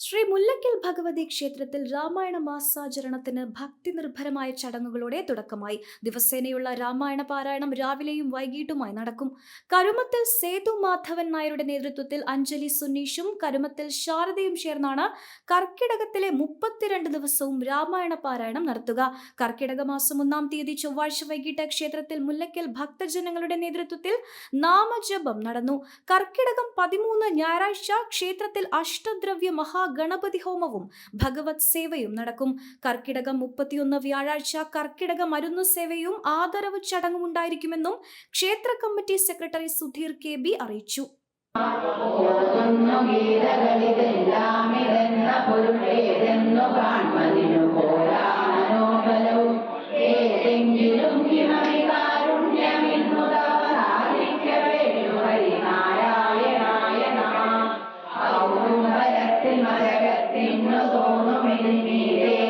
ശ്രീ മുല്ലക്കൽ ഭഗവതി ക്ഷേത്രത്തിൽ രാമായണ മാസാചരണത്തിന് ഭക്തി നിർഭരമായ ചടങ്ങുകളോടെ തുടക്കമായി. ദിവസേനയുള്ള രാമായണ പാരായണം രാവിലെയും വൈകിട്ടുമായി നടക്കും. കരുമത്തിൽ സേതു മാധവൻ നായരുടെ നേതൃത്വത്തിൽ അഞ്ജലി സുനീഷും കരുമത്തിൽ ശാരദയും ചേർന്നാണ് കർക്കിടകത്തിലെ മുപ്പത്തിരണ്ട് ദിവസവും രാമായണ പാരായണം നടത്തുക. കർക്കിടക മാസം ഒന്നാം തീയതി ചൊവ്വാഴ്ച വൈകിട്ട് ക്ഷേത്രത്തിൽ മുല്ലക്കൽ ഭക്തജനങ്ങളുടെ നേതൃത്വത്തിൽ നാമജപം നടന്നു. കർക്കിടകം പതിമൂന്ന് ഞായറാഴ്ച ക്ഷേത്രത്തിൽ അഷ്ടദ്രവ്യ മഹാഗണപതി ഹോമവും ഭഗവത് സേവയും നടക്കും. കർക്കിടകം മുപ്പത്തിയൊന്ന് വ്യാഴാഴ്ച കർക്കിടക മരുന്ന് സേവയും ആദരവ് ചടങ്ങും ഉണ്ടായിരിക്കുമെന്നും ക്ഷേത്ര committee secretary Sudheer K B അറിയിച്ചു. ഗീതകളിതെല്ലാമിതെന്ന പൊരുളേതെന്നു കാൺമതിനു പോരാ ഔദുംബരത്തിൽ മരകത്തിന്നു